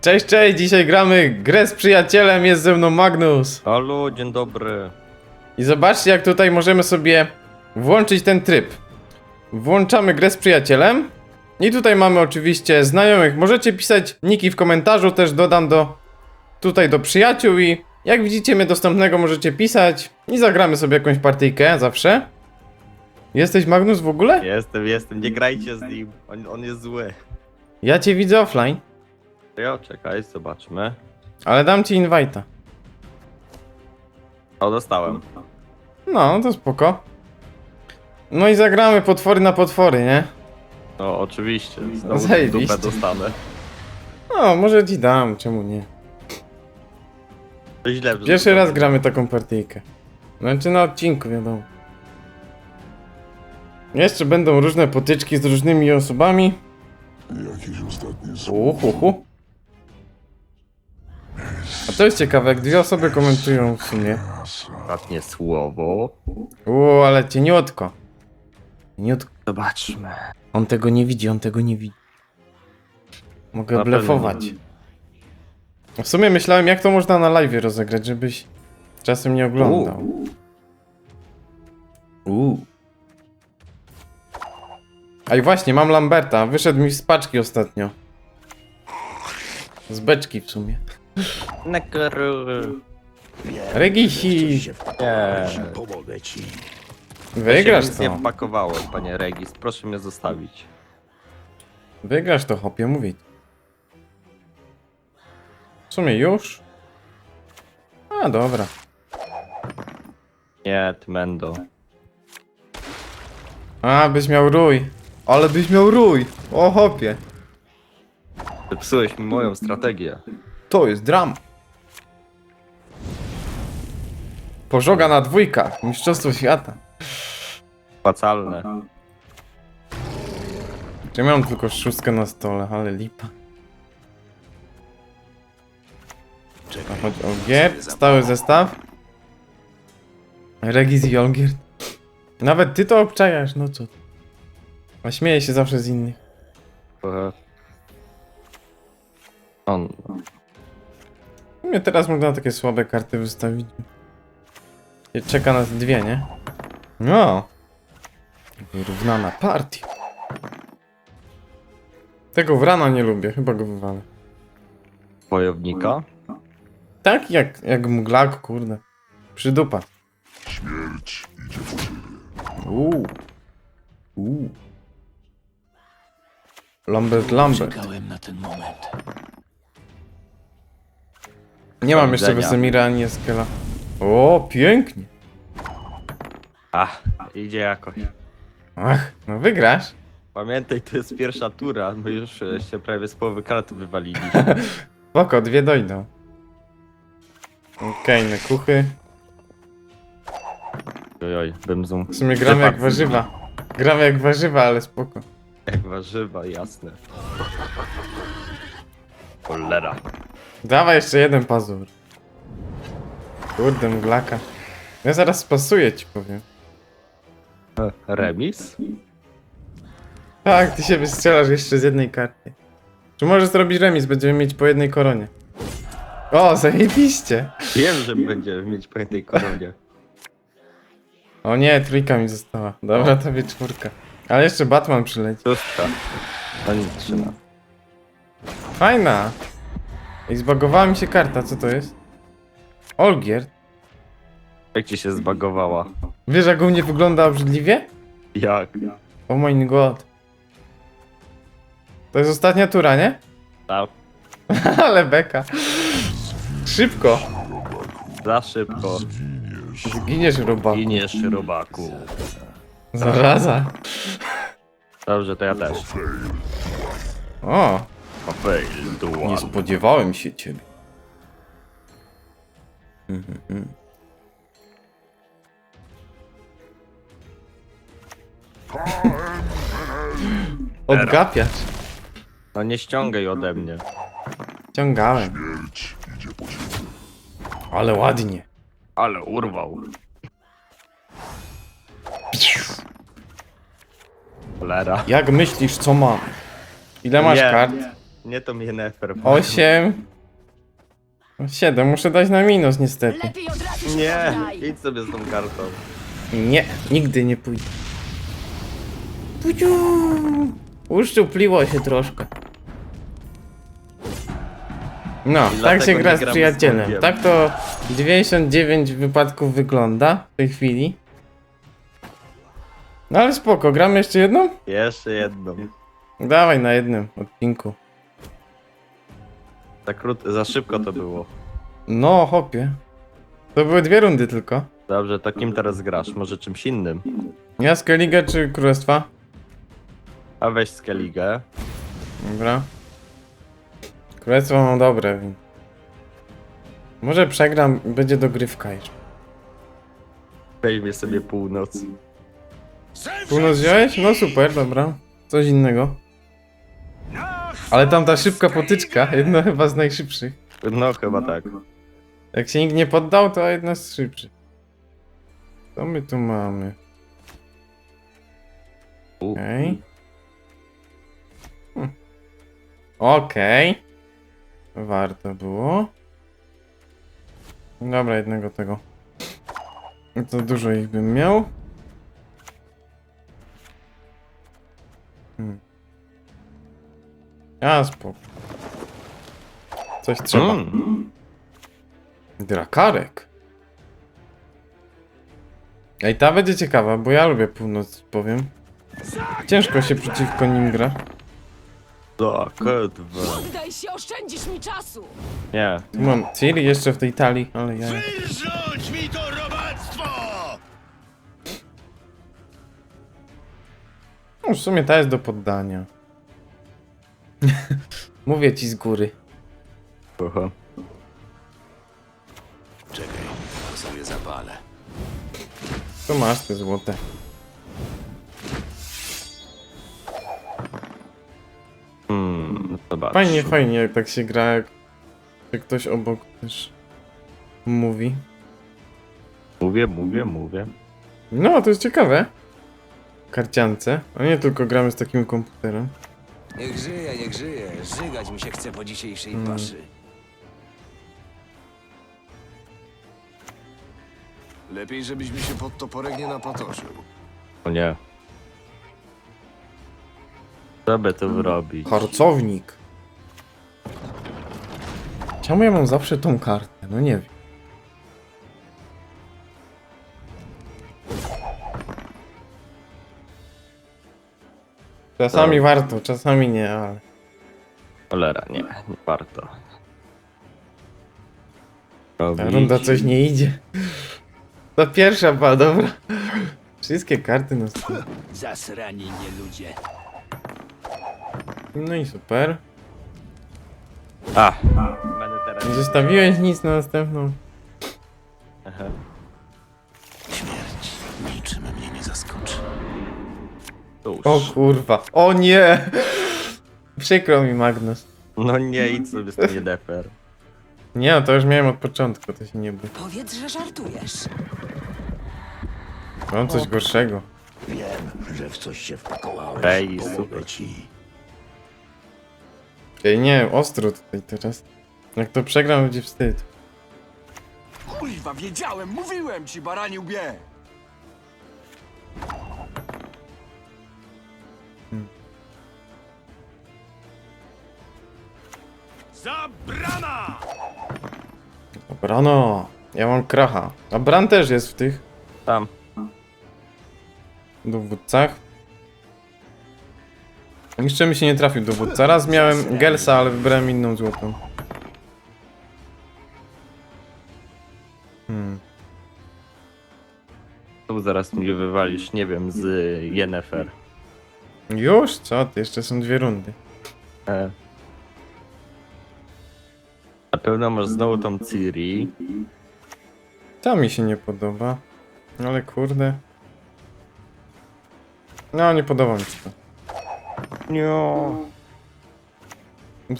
Cześć, cześć, dzisiaj gramy grę z przyjacielem, jest ze mną Magnus. Halo, dzień dobry. I zobaczcie jak tutaj możemy sobie włączyć ten tryb. Włączamy grę z przyjacielem. I tutaj mamy oczywiście znajomych. Możecie pisać niki w komentarzu, też dodam do tutaj do przyjaciół i jak widzicie mnie dostępnego możecie pisać i zagramy sobie jakąś partyjkę zawsze. Jesteś Magnus w ogóle? Jestem, jestem, nie grajcie z nim. On, on jest zły. Ja cię widzę offline, Ja czekaj, zobaczmy. ale dam ci invite'a. O, dostałem. No, to spoko. No i zagramy potwory na potwory, nie? No, oczywiście. Znowu Zajebiście. dupę dostanę. No, może ci dam, czemu nie? To źle. Pierwszy raz gramy taką partyjkę. Znaczy na odcinku, wiadomo. Jeszcze będą różne potyczki z różnymi osobami. Jakieś ostatnie Uhuhu. A to jest ciekawe, jak dwie osoby komentują w sumie. Ostatnie słowo. Uuu, ale cieniutko. Cieniutko. Zobaczmy. On tego nie widzi, on tego nie widzi. Mogę Na pewno blefować. nie. W sumie myślałem, jak to można na live rozegrać, żebyś czasem nie oglądał. Uuu. A i właśnie, mam Lamberta. Wyszedł mi z paczki ostatnio. Z beczki w sumie. Nekru. Regisi! Nie. Pomogę ci. Wygrasz Ja się nic to. nie pakowałem, panie Regis. Proszę mnie zostawić. Wygrasz to, hopie, mówię. W sumie już? A, dobra. Nie, ty Mendo. A, byś miał rój. Ale byś miał rój. O, hopie. Zepsułeś mi moją strategię. To jest dram. Pożoga na dwójkach. Mistrzostwo świata. Płacalne. Czy miałem tylko szóstkę na stole, ale lipa. Czekaj. Chodź o gier, stały zestaw. Regis i Olgierd. Nawet ty to obczajasz, no co? A śmieję się zawsze z innych. On. Sumie teraz można takie słabe karty wystawić. Czeka nas dwie, nie? No. Wyrównana partia. Tego wrana nie lubię, chyba go wywalę. Wojownika. Tak jak, jak mglak, kurde. Przydupa. Śmierć idzie po ciebie. Uuu. Uuu. Lambert, Lambert. Czekałem na ten moment. Nie mam jeszcze widzenia. Wesemira ani Eskela. O, pięknie. Ach, idzie jakoś. Ach, no wygrasz. Pamiętaj, to jest pierwsza tura. My już e, się prawie z połowy karty wywaliliśmy. Spoko, dwie dojdą. Okej, okay, kuchy. Ojoj, bym zoom. W sumie gramy jak warzywa. Gramy jak warzywa, ale spoko. Jak warzywa, jasne. Cholera. Dawaj jeszcze jeden pazur. Kurde, mglaka. Ja zaraz spasuję ci powiem. E, Remis? Tak, ty się wystrzelasz jeszcze z jednej karty. Czy możesz zrobić remis? Będziemy mieć po jednej koronie. O, zajebiście. Wiem, że będziemy mieć po tej koronie. O nie, trójka mi została. Dobra, tobie czwórka. Ale jeszcze Batman przyleci. Szóstka. No nic, trzyma. Fajna. I zbagowała mi się karta, co to jest? Olgierd. Jak ci się zbagowała? Wiesz jak u mnie wygląda obrzydliwie? Jak? Oh my god. To jest ostatnia tura, nie? Tak, Ale beka. Szybko. za szybko. Zginiesz, robaku. Giniesz, robaku. Zaraza. Dobrze, to ja też. O, fail, dual. nie spodziewałem się ciebie. Mhm. Odgapiasz. No nie ściągaj ode mnie. Ciągałem. Śmierć idzie po ciebie. Ale ładnie. Ale urwał. Cholera. Jak myślisz, co mam? Ile masz Nie. kart? Nie to mnie nefer. 8. 7, muszę dać na minus niestety. Lepiej od razu się Nie, poddaj. idź sobie z tą kartą. Nie, nigdy nie pójdę. Puciu. Uszczupliło się troszkę. No, I tak się gra z gramy z przyjacielem. Bogiem. Tak to 99 wypadków wygląda w tej chwili. No ale spoko, gramy jeszcze jedną? Jeszcze jedną. Dawaj na jednym odcinku. Za, krót, za szybko to było. No, hopie. To były dwie rundy tylko. Dobrze, to kim teraz grasz? Może czymś innym? Ja Skellige czy Królestwa? A weź Skellige. Dobra. Królestwo mam dobre. więc- Może przegram, będzie dogrywka jeszcze. Weźmie sobie północ. Północ wziąłeś? No super, dobra. Coś innego. Ale tam ta szybka potyczka, jedna chyba z najszybszych. No chyba tak. Jak się nikt nie poddał, to jedna z szybszych. Co my tu mamy? U. Okej. Hmm. Okej. Warto było. Dobra, jednego tego. To dużo ich bym miał. A, spoko. Coś trzeba. Mm. Drakarek. Ej, ta będzie ciekawa, bo ja lubię północ, powiem. Ciężko się przeciwko nim gra. Tak, dwa. Poddaj się, oszczędzisz mi czasu. Nie. Tu mam Ciri jeszcze w tej talii, ale ja... Wyrzuć mi to robactwo! No, w sumie ta jest do poddania. Mówię ci z góry. Aha. Czekaj, to sobie zapalę. To masz te złote. Hmm, zobacz. Fajnie, fajnie jak tak się gra, jak, jak ktoś obok też mówi. Mówię, mówię, mówię. No, to jest ciekawe. Karciance. A nie tylko gramy z takim komputerem. Niech żyje, niech żyje. Żygać mi się chce po dzisiejszej Mm. paszy. Lepiej, żebyś mi się pod toporek nie napatoczył. O nie. Co by tu zrobić? Harcownik. Czemu ja mam zawsze tą kartę? No nie wiem. Czasami To- warto, czasami nie, ale... Cholera, nie, nie warto. Ta Robić. runda coś nie idzie. To pierwsza była dobra. Wszystkie karty na stół. Zasrani nie ludzie. No i super. A. Nie zostawiłeś nic na następną. Cóż. O kurwa. O nie! Przykro mi Magnus. No nie, idź sobie z tym jedefer. Nie no, to już miałem od początku, to się nie bój. Powiedz, że żartujesz. Mam coś gorszego. Wiem, że w coś się wpakowałeś. Ej, Pomogę super. ci. Ej, nie, ostro tutaj teraz. Jak to przegram, będzie wstyd. Kurwa, wiedziałem, mówiłem ci, barani łbie! Zabrana! Dobra, no. Ja mam kracha. A Bran też jest w tych Tam. dowódcach. Jeszcze mi się nie trafił dowódca. Raz miałem Gelsa, ale wybrałem inną złotą. Hmm. Tu zaraz mi wywalisz, nie wiem, z Yennefer. Już? Co? ty? Jeszcze są dwie rundy. E. Na pewno masz znowu tą Ciri. Ta mi się nie podoba. Ale kurde. No, nie podoba mi się to. Nie.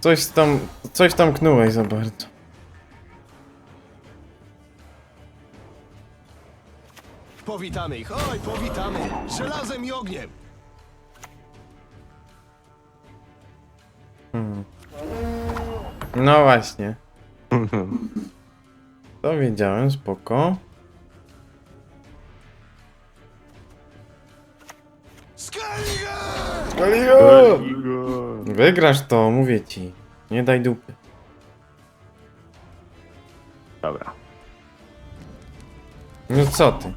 Coś tam, coś tam knułeś za bardzo. Powitamy ich, oj, powitamy! Żelazem i ogniem! No właśnie. To wiedziałem, spoko. Wygrasz to, mówię ci. Nie daj dupy. Dobra. No co ty?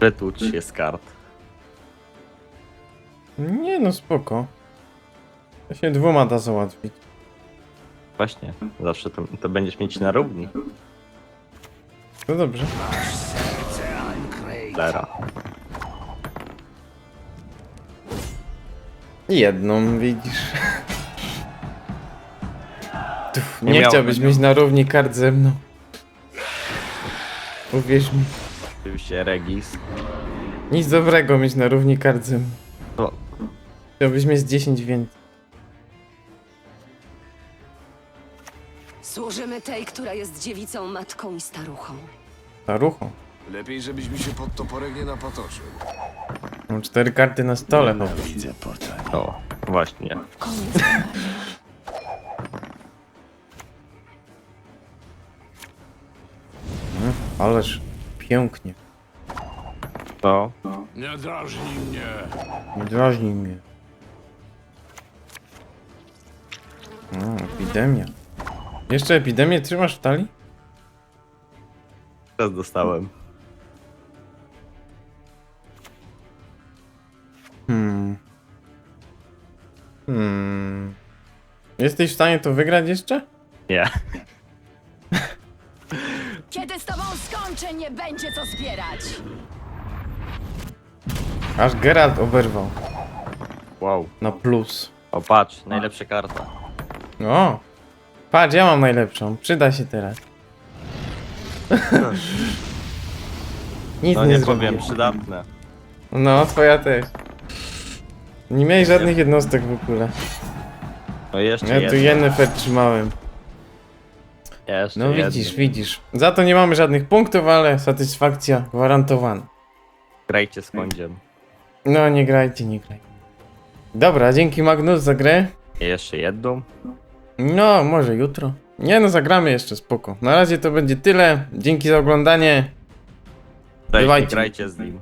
Wytłucz się z kart. Nie no, spoko. To się dwoma da załatwić. Właśnie, zawsze to, to będziesz mieć na równi. No dobrze. Lera. Jedną, widzisz. Tuf, nie, Nie chciałbyś mieć na równi kart ze mną. Uwierz mi. Oczywiście Regis. Nic dobrego mieć na równi kart ze mną. No, Chciałbyś mieć 10 więcej. Służymy tej, która jest dziewicą, matką i staruchą. Starucho. Lepiej, żebyśmy się pod toporek nie napatoczył. Mam cztery karty na stole. No. no właśnie. Koniec. Ależ pięknie. No, Nie drażnij mnie. Nie drażnij mnie. No, epidemia. Jeszcze epidemię trzymasz w talii? teraz dostałem. Hmm. Hmm. Jesteś w stanie to wygrać jeszcze? Nie. Kiedy z tobą skończę, nie będzie co zbierać. Aż Geralt oberwał. Wow. Na plus. O patrz, najlepsza karta. O! Patrz, ja mam najlepszą. Przyda się teraz. Nic No nie, nie zrobiłem. powiem, przydatne. No, twoja też. Nie miałeś żadnych jednostek w ogóle. No jeszcze Ja tu jedno. Trzymałem. Jeszcze No jedno. widzisz, widzisz. Za to nie mamy żadnych punktów, ale satysfakcja gwarantowana. Grajcie z kądziem. No, nie grajcie, nie grajcie. Dobra, dzięki Magnus za grę. Jeszcze jedną. No, może jutro. Nie no, zagramy jeszcze, spoko. Na razie to będzie tyle. Dzięki za oglądanie. Dajcie, Bywajcie. grajcie z nim.